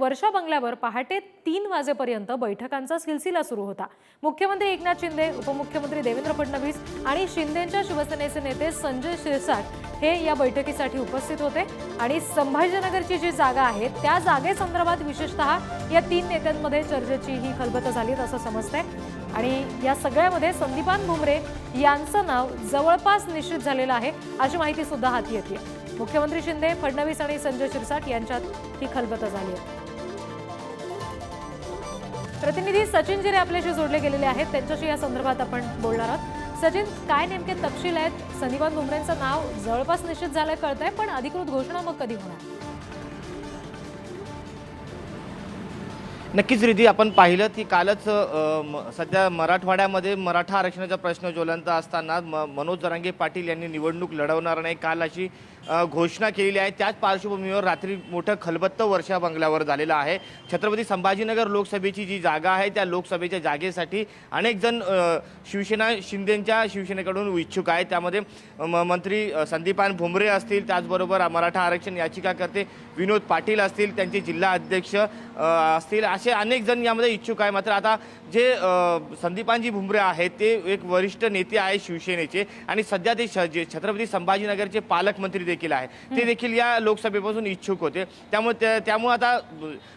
वर्षा बंगल्यावर पहाटे तीन वाजेपर्यंत बैठकांचा सिलसिला सुरू होता. मुख्यमंत्री एकनाथ शिंदे उपमुख्यमंत्री देवेंद्र फडणवीस आणि शिंदेच्या शिवसेनेचे नेते संजय शिरसाट हे या बैठकीसाठी उपस्थित होते. आणि संभाजीनगरची जी जागा आहे त्या जागेसंदर्भात विशेषतः या तीन नेत्यांमध्ये चर्चेची ही खलबत झाली असं समजतंय. आणि या सगळ्यामध्ये संदीपान भुमरे यांचं नाव जवळपास निश्चित झालेलं आहे अशी माहिती सुद्धा हाती येते. मुख्यमंत्री शिंदे फडणवीस आणि संजय शिरसाट यांच्यात ही खलबत झाली आहे. प्रतिनिधी सचिन जिरे आपल्याशी जोडले गेलेले आहेत. त्यांच्याशी या संदर्भात आपण बोलणार आहोत. सचिन काय नेमके तपशील आहेत? संदीपान भुमरेंचं नाव जवळपास निश्चित झालंय कळतंय पण अधिकृत घोषणा मग कधी होणार? नक्कीच रिधी आपण पाहिलं की कालच म- सध्या मराठवाड्यामध्ये मराठा आरक्षणाचा प्रश्न ज्वलंत असताना म मनोज जरांगे पाटील यांनी निवडणूक लढवणार नाही. काल अशी घोषणा केलेली आहे. त्याच पार्श्वभूमीवर रात्री मोठं खलबत्त वर्षा बंगल्यावर झालेलं आहे. छत्रपती संभाजीनगर लोकसभेची जी जागा आहे त्या लोकसभेच्या जागेसाठी अनेक जण शिवसेना शिंदेंच्या शिवसेनेकडून इच्छुक आहे त्यामध्ये म- मंत्री संदीपान भुमरे असतील. त्याचबरोबर मराठा आरक्षण याचिकाकर्ते विनोद पाटील असतील. त्यांचे जिल्हा अध्यक्ष असतील. असे अनेक जण यामध्ये इच्छुक आहे मात्र आता जे संदीपानजी भुमरे आहेत ते एक वरिष्ठ नेते आहे शिवसेनेचे. आणि सध्या ते जे छत्रपती संभाजीनगरचे पालकमंत्री देखील आहे. ते देखील या लोकसभेपासून इच्छुक होते. त्यामुळे त्या- त्यामुळे आता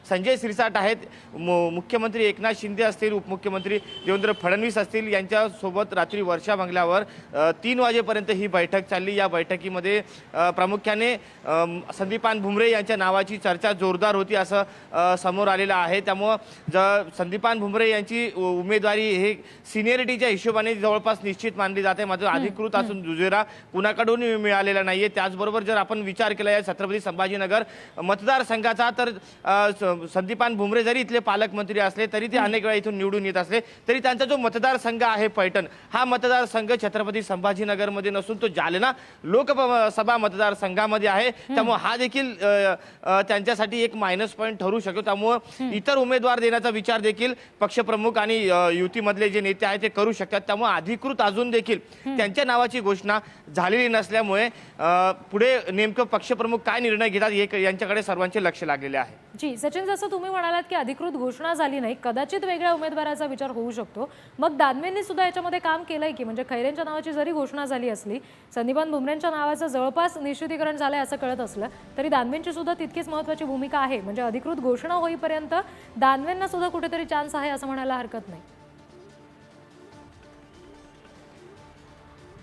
संजय सिरसाट आहेत. मुख्यमंत्री एकनाथ शिंदे असतील उपमुख्यमंत्री देवेंद्र फडणवीस असतील यांच्यासोबत रात्री वर्षा बंगल्यावर तीन वाजेपर्यंत ही बैठक चालली. या बैठकीमध्ये प्रामुख्याने संदीपान भुमरे यांच्या नावाची चर्चा जोरदार होती असं समोर आलेलं आहे. त्यामुळं ज संदीपान भुमरे यांची उमेदवारी हे सिनियरिटीच्या हिशोबाने जवळपास निश्चित मानली जाते. मात्र अधिकृत असून दुजेरा कुणाकडून मिळालेला नाहीये. त्याचबरोबर जर आपण विचार केला या छत्रपती संभाजीनगर मतदारसंघाचा तर संदीपान भुमरे जरी इथले पालकमंत्री असले तरी ते अनेक वेळा इथून निवडून येत असले तरी त्यांचा जो मतदारसंघ आहे पैठण हा मतदारसंघ छत्रपती संभाजीनगरमध्ये नसून तो जालना लोकसभा मतदारसंघामध्ये आहे. त्यामुळे हा देखील त्यांच्यासाठी एक मायनस पॉईंट ठरू शकतो. त्यामुळं इतर उमेदवार देण्याचा विचार देखील पक्षप्रमुख आणि युतीमधले जे नेते आहेत ते करू शकतात. त्यामुळे अधिकृत अजून देखील त्यांच्या नावाची घोषणा झालेली नसल्यामुळे पुढे नेमकं पक्षप्रमुख काय निर्णय घेतात हे यांच्याकडे सर्वांचे लक्ष लागलेले आहे. जी सचिन जसं तुम्ही म्हणालात की अधिकृत घोषणा झाली नाही कदाचित वेगळ्या उमेदवाराचा विचार होऊ शकतो. मग दानवेंनी सुद्धा याच्यामध्ये काम केलंय की? म्हणजे खैरेंच्या नावाची जरी घोषणा झाली असली संदीपान भुमरेंच्या नावाचं जवळपास निश्चितीकरण झालंय असं कळत असलं तरी दानवेंची सुद्धा तितकीच महत्वाची भूमिका आहे. म्हणजे अधिकृत घोषणा होईपर्यंत दानवेंना सुद्धा कुठेतरी चान्स आहे असं म्हणायला हरकत नाही.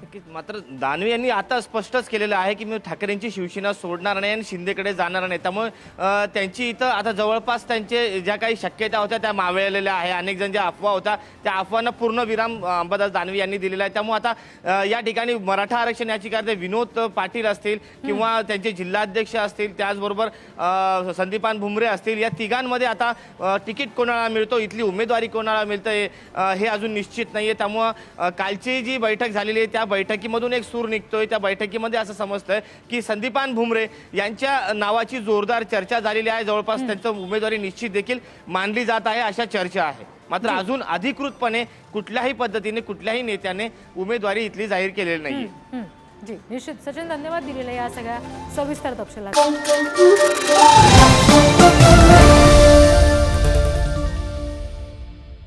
नक्कीच मात्र दानवे यांनी आता स्पष्टच केलेलं आहे की मी ठाकरेंची शिवसेना सोडणार नाही आणि शिंदेकडे जाणार नाही. त्यामुळे त्यांची इथं आता जवळपास त्यांचे ज्या काही शक्यता होत्या त्या मावळलेल्या आहे. अनेक जण ज्या अफवा होत्या त्या अफवांना पूर्ण विराम अंबादास दानवे यांनी दिलेला आहे. त्यामुळे आता या ठिकाणी मराठा आरक्षण याचिकार्थे विनोद पाटील असतील किंवा त्यांचे जिल्हाध्यक्ष असतील त्याचबरोबर संदीपान भुमरे असतील या तिघांमध्ये आता तिकीट कोणाला मिळतो इथली उमेदवारी कोणाला मिळतं हे अजून निश्चित नाही आहे त्यामुळं कालची जी बैठक झालेली आहे त्या बैठकीमधून एक सूर निघतोय. त्या बैठकीमध्ये असं समजतंय की संदीपान भुमरे यांच्या नावाची जोरदार चर्चा झालेली आहे. जवळपास त्यांचं उमेदवारी निश्चित देखील मानली जात आहे अशा चर्चा आहे. मात्र अजून अधिकृतपणे कुठल्याही पद्धतीने कुठल्याही नेत्याने उमेदवारी इथली जाहीर केलेली नाही जी निश्चित. सचिन धन्यवाद दिलेल्या या सगळ्या सविस्तर तपशिलात.